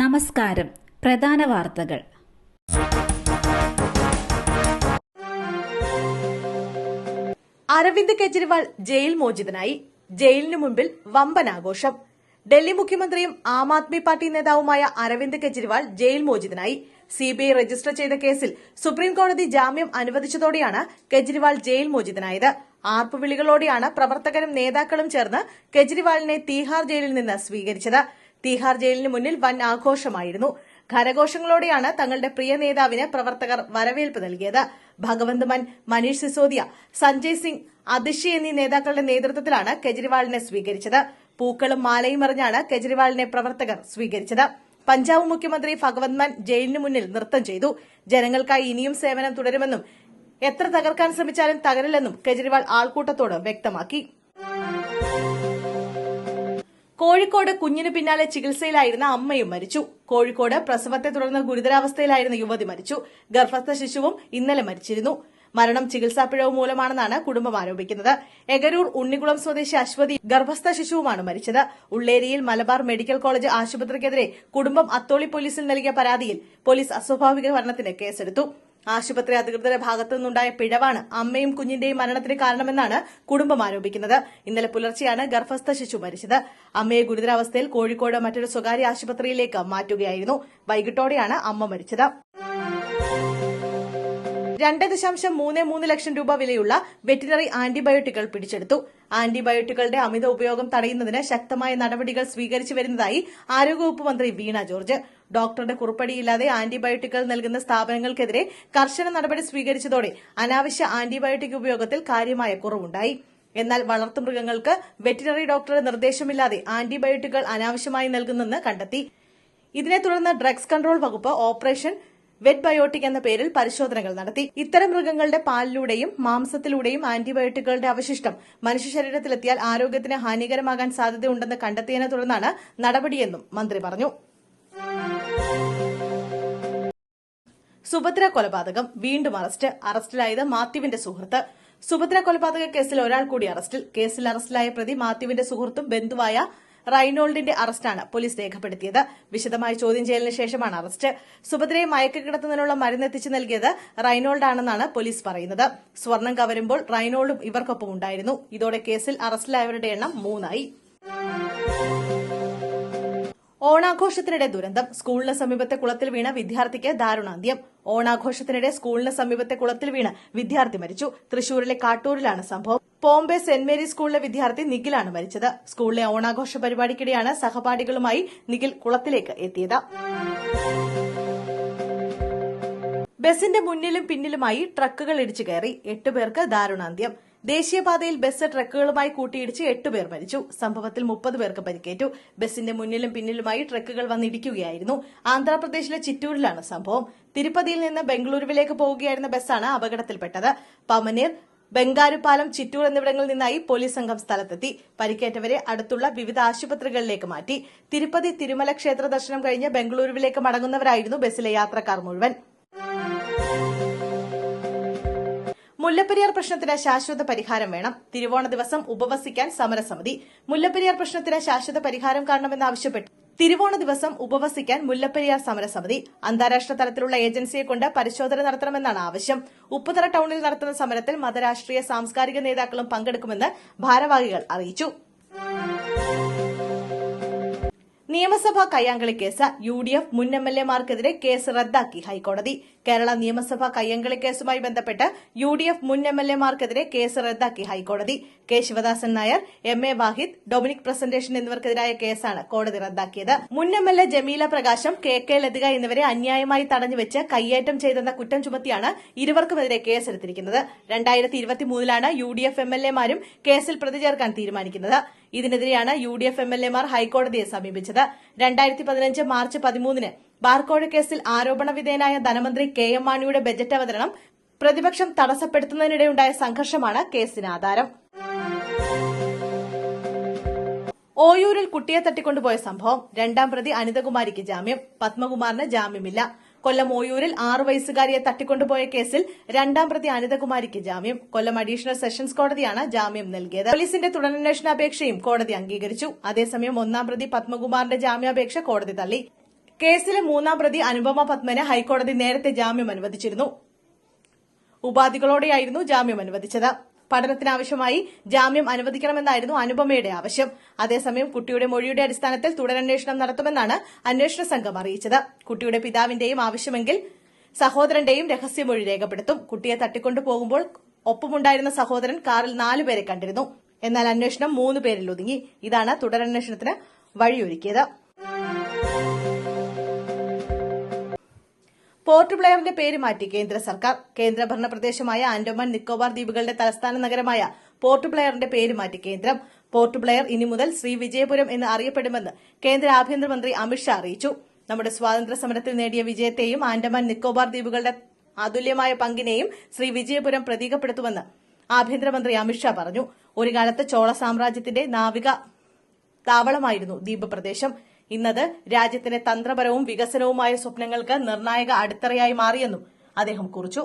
നമസ്കാരം. പ്രധാന വാർത്തകൾ. അരവിന്ദ് കെജ്രിവാൾ ജയിൽ മോചിതനായി. ജയിലിനു മുമ്പിൽ വമ്പനാഘോഷം. ഡൽഹി മുഖ്യമന്ത്രിയും ആം ആദ്മി പാർട്ടി നേതാവുമായ അരവിന്ദ് കെജ്രിവാൾ ജയിൽ മോചിതനായി. സിബിഐ രജിസ്റ്റർ ചെയ്ത കേസിൽ സുപ്രീംകോടതി ജാമ്യം അനുവദിച്ചതോടെയാണ് കെജ്രിവാൾ ജയിൽ മോചിതനായത്. ആർപ്പുവിളികളോടെയാണ് പ്രവർത്തകരും നേതാക്കളും ചേർന്ന് കെജ്രിവാളിനെ തീഹാർ ജയിലിൽ നിന്ന് സ്വീകരിച്ചത്. തീഹാർ ജയിലിന് മുന്നിൽ വൻ ആഘോഷമായിരുന്നു. ഖരഘോഷങ്ങളോടെയാണ് തങ്ങളുടെ പ്രിയ നേതാവിന് പ്രവർത്തകർ വരവേൽപ്പ് നൽകിയത്. ഭഗവന്ത് മൻ മനീഷ് സിസോദിയ സഞ്ജയ് സിംഗ് അതിഷി എന്നീ നേതാക്കളുടെ നേതൃത്വത്തിലാണ് കെജ്രിവാളിനെ സ്വീകരിച്ചത്. പൂക്കളും മാലയും എറിഞ്ഞാണ് കെജ്രിവാളിനെ പ്രവർത്തകർ സ്വീകരിച്ചത്. പഞ്ചാബ് മുഖ്യമന്ത്രി ഭഗവന്ത് മാൻ ജയിലിന് മുന്നിൽ നൃത്തം ചെയ്തു. ജനങ്ങൾക്കായി ഇനിയും സേവനം തുടരുമെന്നും എത്ര തകർക്കാൻ ശ്രമിച്ചാലും തകരില്ലെന്നും കെജ്രിവാൾ ആൾക്കൂട്ടത്തോട് വ്യക്തമാക്കി. കോഴിക്കോട് കുഞ്ഞിനു പിന്നാലെ ചികിത്സയിലായിരുന്ന അമ്മയും മരിച്ചു. കോഴിക്കോട് പ്രസവത്തെ തുടർന്ന് ഗുരുതരാവസ്ഥയിലായിരുന്ന യുവതി മരിച്ചു. ഗർഭസ്ഥ ശിശുവും ഇന്നലെ മരിച്ചിരുന്നു. മരണം ചികിത്സാ പിഴവ് മൂലമാണെന്നാണ് കുടുംബം ആരോപിക്കുന്നത്. എഗരൂർ ഉണ്ണികുളം സ്വദേശി അശ്വതി ഗർഭസ്ഥ ശിശുവുമാണ് മരിച്ചത്. ഉള്ളേരിയിൽ മലബാർ മെഡിക്കൽ കോളേജ് ആശുപത്രിക്കെതിരെ കുടുംബം അത്തോളി പോലീസിൽ നൽകിയ പരാതിയിൽ പോലീസ് അസ്വാഭാവിക മരണത്തിന് കേസെടുത്തു. ആശുപത്രി അധികൃതരുടെ ഭാഗത്തു നിന്നുണ്ടായ പിഴവാണ് അമ്മയും കുഞ്ഞിന്റെയും മരണത്തിന് കാരണമെന്നാണ് കുടുംബം ആരോപിക്കുന്നത്. ഇന്നലെ പുലർച്ചെയാണ് ഗർഭസ്ഥ ശിശു മരിച്ചത്. അമ്മയെ ഗുരുതരാവസ്ഥയിൽ കോഴിക്കോട് മറ്റൊരു സ്വകാര്യ ആശുപത്രിയിലേക്ക് മാറ്റുകയായിരുന്നു. വൈകിട്ടോടെയാണ് അമ്മ മരിച്ചത്. രണ്ട് ദശാംശം മൂന്ന് മൂന്ന് ലക്ഷം രൂപ വിലയുള്ള വെറ്റിനറി ആന്റിബയോട്ടിക്കുകൾ പിടിച്ചെടുത്തു. ആന്റിബയോട്ടിക്കുകളുടെ അമിത ഉപയോഗം തടയുന്നതിന് ശക്തമായ നടപടികൾ സ്വീകരിച്ചു വരുന്നതായി ആരോഗ്യവകുപ്പ് മന്ത്രി വീണ ജോർജ്. ഡോക്ടറുടെ കുറിപ്പടിയില്ലാതെ ആന്റിബയോട്ടിക്കുകൾ നൽകുന്ന സ്ഥാപനങ്ങൾക്കെതിരെ കർശന നടപടി സ്വീകരിച്ചതോടെ അനാവശ്യ ആന്റിബയോട്ടിക് ഉപയോഗത്തിൽ കാര്യമായ കുറവുണ്ടായി. എന്നാൽ വളർത്തുമൃഗങ്ങൾക്ക് വെറ്റിനറി ഡോക്ടറുടെ നിർദ്ദേശമില്ലാതെ ആന്റിബയോട്ടിക്കുകൾ അനാവശ്യമായി നൽകുന്നെന്ന് കണ്ടെത്തി. ഇതിനെ തുടർന്ന് ഡ്രഗ്സ് കൺട്രോൾ വകുപ്പ് ഓപ്പറേഷൻ വെറ്റ് ബയോട്ടിക് എന്ന പേരിൽ പരിശോധനകൾ നടത്തി. ഇത്തരം മൃഗങ്ങളുടെ പാലിലൂടെയും മാംസത്തിലൂടെയും ആന്റിബയോട്ടിക്കുകളുടെ അവശിഷ്ടം മനുഷ്യ ശരീരത്തിലെത്തിയാൽ ആരോഗ്യത്തിന് ഹാനികരമാകാൻ സാധ്യതയുണ്ടെന്ന് കണ്ടെത്തിയതിനെ തുടർന്നാണ് നടപടിയെന്നും മന്ത്രി പറഞ്ഞു. സുഭദ്ര കൊലപാതകം വീണ്ടും അറസ്റ്റ്. അറസ്റ്റിലായത് മാത്യുവിന്റെ സുഹൃത്ത്. സുഭദ്ര കൊലപാതക കേസിൽ ഒരാൾ കൂടി അറസ്റ്റിൽ. കേസിൽ അറസ്റ്റിലായ പ്രതി മാത്യുവിന്റെ സുഹൃത്തും ബന്ധുവായ റൈനോൾഡിന്റെ അറസ്റ്റാണ് പോലീസ് രേഖപ്പെടുത്തിയത്. വിശദമായ ചോദ്യം ചെയ്യലിന് ശേഷമാണ് അറസ്റ്റ്. സുഭദ്രയെ മയക്കക്കിടത്തുന്നതിനുള്ള മരുന്ന് എത്തിച്ചു നൽകിയത് റൈനോൾഡാണെന്നാണ് പോലീസ് പറയുന്നത്. സ്വർണം കവരുമ്പോൾ റൈനോൾഡും ഇവർക്കൊപ്പം ഉണ്ടായിരുന്നു ഇതോടെ കേസിൽ അറസ്റ്റിലായവരുടെ എണ്ണം മൂന്നായി. ഓണാഘോഷത്തിനിടെ ദുരന്തം. സ്കൂളിന് സമീപത്തെ കുളത്തിൽ വീണ വിദ്യാർത്ഥിക്ക് ദാരുണാന്ത്യം. ഓണാഘോഷത്തിനിടെ സ്കൂളിന് സമീപത്തെ കുളത്തിൽ വീണ വിദ്യാർത്ഥി മരിച്ചു. തൃശൂരിലെ കാട്ടൂരിലാണ് സംഭവം. പോംബെ സെന്റ് മേരി സ്കൂളിലെ വിദ്യാർത്ഥി നിഖിലാണ് മരിച്ചത്. സ്കൂളിലെ ഓണാഘോഷ പരിപാടിക്കിടെയാണ് സഹപാഠികളുമായി നിഖിൽ കുളത്തിലേക്ക് എത്തിയത്. ബസിന്റെ മുന്നിലും പിന്നിലുമായി ട്രക്കുകൾ ഇടിച്ചു കയറി. എട്ടുപേർക്ക് ദാരുണാന്ത്യം. ദേശീയപാതയിൽ ബസ് ട്രക്കുകളുമായി കൂട്ടിയിടിച്ച് എട്ടുപേർ മരിച്ചു. സംഭവത്തിൽ മുപ്പത് പേർക്ക് പരിക്കേറ്റു. ബസിന്റെ മുന്നിലും പിന്നിലുമായി ട്രക്കുകൾ വന്നിടിക്കുകയായിരുന്നു. ആന്ധ്രാപ്രദേശിലെ ചിറ്റൂരിലാണ് സംഭവം. തിരുപ്പതിയിൽ നിന്ന് ബംഗളൂരുവിലേക്ക് പോവുകയായിരുന്ന ബസ്സാണ് അപകടത്തിൽപ്പെട്ടത്. പമനീർ ബംഗാരുപാലം ചിറ്റൂർ എന്നിവിടങ്ങളിൽ നിന്നായി പോലീസ് സംഘം സ്ഥലത്തെത്തി. പരിക്കേറ്റവരെ അടുത്തുള്ള വിവിധ ആശുപത്രികളിലേക്ക് മാറ്റി. തിരുപ്പതി തിരുമല ക്ഷേത്ര ദർശനം കഴിഞ്ഞ് ബംഗളൂരുവിലേക്ക് മടങ്ങുന്നവരായിരുന്നു ബസ്സിലെ യാത്രക്കാർ മുഴുവൻ. മുല്ലപ്പെരിയാർ പ്രശ്നത്തിന് ശാശ്വത പരിഹാരം വേണം. തിരുവോണ ദിവസം ഉപവസിക്കാൻ സമരസമിതി. മുല്ലപ്പെരിയാർ പ്രശ്നത്തിന് ശാശ്വത പരിഹാരം കാണണമെന്നാവശ്യപ്പെട്ട് തിരുവോണ ദിവസം ഉപവസിക്കാൻ മുല്ലപ്പെരിയാർ സമരസമിതി. അന്താരാഷ്ട്ര തലത്തിലുള്ള ഏജൻസിയെ കൊണ്ട് പരിശോധന നടത്തണമെന്നാണ് ആവശ്യം. ഉപ്പുതറ ടൌണിൽ നടത്തുന്ന സമരത്തിൽ മതരാഷ്ട്രീയ സാംസ്കാരിക നേതാക്കളും പങ്കെടുക്കുമെന്ന് ഭാരവാഹികൾ അറിയിച്ചു. നിയമസഭാ കയ്യാങ്കളി കേസ് യു ഡി എഫ് മുൻ എം എൽ എമാർക്കെതിരെ കേസ് റദ്ദാക്കി ഹൈക്കോടതി. കേരള നിയമസഭാ കയ്യങ്കളി കേസുമായി ബന്ധപ്പെട്ട് യു ഡി എഫ് മുൻ എം എൽ എമാർക്കെതിരെ കേസ് റദ്ദാക്കി ഹൈക്കോടതി. K. Sivadasan Nair M. A. Wahid Dominic Presentation എന്നിവർക്കെതിരായ കേസാണ് കോടതി റദ്ദാക്കിയത്. മുൻ എം എൽ എ ജമീല പ്രകാശം കെ. കെ. ലതിക എന്നിവരെ അന്യായമായി തടഞ്ഞുവെച്ച് കയ്യേറ്റം ചെയ്തെന്ന കുറ്റം ചുമത്തിയാണ് ഇരുവർക്കുമെതിരെ കേസെടുത്തിരിക്കുന്നത്. രണ്ടായിരത്തി ഇരുപത്തിമൂന്നിലാണ് U D F M L എമാരും കേസിൽ പ്രതി ചേർക്കാൻ തീരുമാനിക്കുന്നത്. ഇതിനെതിരെയാണ് U D F M L എമാർ ഹൈക്കോടതിയെ സമീപിച്ചത്. രണ്ടായിരത്തി പതിനഞ്ച് മാർച്ച് പതിമൂന്നിന് ബാർക്കോഴ കേസിൽ ആരോപണ വിധേയനായ ധനമന്ത്രി കെ എം മാണിയുടെ ബജറ്റ് അവതരണം പ്രതിപക്ഷം തടസ്സപ്പെടുത്തുന്നതിനിടെയുണ്ടായ സംഘർഷമാണ് കേസിന് ആധാരം. ഓയൂരിൽ കുട്ടിയെ തട്ടിക്കൊണ്ടുപോയ സംഭവം. രണ്ടാം പ്രതി അനിതകുമാരിക്ക് ജാമ്യം. പത്മകുമാറിന് ജാമ്യമില്ല. കൊല്ലം ഓയൂരിൽ ആറു വയസ്സുകാരിയെ തട്ടിക്കൊണ്ടുപോയ കേസിൽ രണ്ടാം പ്രതി അനിതകുമാരിക്ക് ജാമ്യം. കൊല്ലം അഡീഷണൽ സെഷൻസ് കോടതിയാണ് ജാമ്യം നൽകിയത്. പോലീസിന്റെ തുടരന്വേഷണ അപേക്ഷയും കോടതി അംഗീകരിച്ചു. അതേസമയം ഒന്നാം പ്രതി പത്മകുമാറിന്റെ ജാമ്യാപേക്ഷ കോടതി തള്ളി. കേസിലെ മൂന്നാം പ്രതി അനുപമ പത്മന് ഹൈക്കോടതി നേരത്തെ ജാമ്യം അനുവദിച്ചിരുന്നു. ഉപാധികളോടെയായിരുന്നു ജാമ്യം അനുവദിച്ചത്. പഠനത്തിനാവശ്യമായി ജാമ്യം അനുവദിക്കണമെന്നായിരുന്നു അനുപമയുടെ ആവശ്യം. അതേസമയം കുട്ടിയുടെ മൊഴിയുടെ അടിസ്ഥാനത്തിൽ തുടരന്വേഷണം നടത്തുമെന്നാണ് അന്വേഷണ സംഘം അറിയിച്ചത്. കുട്ടിയുടെ പിതാവിന്റെയും ആവശ്യമെങ്കിൽ സഹോദരന്റെയും രഹസ്യമൊഴി രേഖപ്പെടുത്തും. കുട്ടിയെ തട്ടിക്കൊണ്ടു പോകുമ്പോൾ ഒപ്പമുണ്ടായിരുന്ന സഹോദരൻ കാറിൽ നാലുപേരെ കണ്ടിരുന്നു. എന്നാൽ അന്വേഷണം മൂന്ന് പേരിൽ ഒതുങ്ങി. ഇതാണ് തുടരന്വേഷണത്തിന് വഴിയൊരുക്കിയത്. പോർട്ട് ബ്ലെയറിന്റെ പേര് മാറ്റി കേന്ദ്ര സർക്കാർ. കേന്ദ്രഭരണ പ്രദേശമായ ആൻഡമാൻ നിക്കോബാർ ദ്വീപുകളുടെ തലസ്ഥാന നഗരമായ പോർട്ട് ബ്ലെയറിന്റെ പേര് മാറ്റി കേന്ദ്രം. പോർട്ട് ബ്ലെയർ ഇനി മുതൽ ശ്രീ വിജയപുരം എന്ന് അറിയപ്പെടുമെന്ന് കേന്ദ്ര ആഭ്യന്തരമന്ത്രി അമിത്ഷാ അറിയിച്ചു. നമ്മുടെ സ്വാതന്ത്ര്യ സമരത്തിൽ നേടിയ വിജയത്തെയും ആൻഡമാൻ നിക്കോബാർ ദ്വീപുകളുടെ അതുല്യമായ പങ്കിനെയും ശ്രീ വിജയപുരം പ്രതീകപ്പെടുത്തുമെന്ന് ആഭ്യന്തരമന്ത്രി അമിത്ഷാ പറഞ്ഞു. ഒരു കാലത്ത് ചോള സാമ്രാജ്യത്തിന്റെ നാവിക താവളമായിരുന്നു ദ്വീപ് പ്രദേശം ഇന്നത് രാജ്യത്തിന്റെ തന്ത്രപരവും വികസനവുമായ സ്വപ്നങ്ങൾക്ക് നിർണായക അടിത്തറയായി മാറിയെന്നും അദ്ദേഹം കുറിച്ചു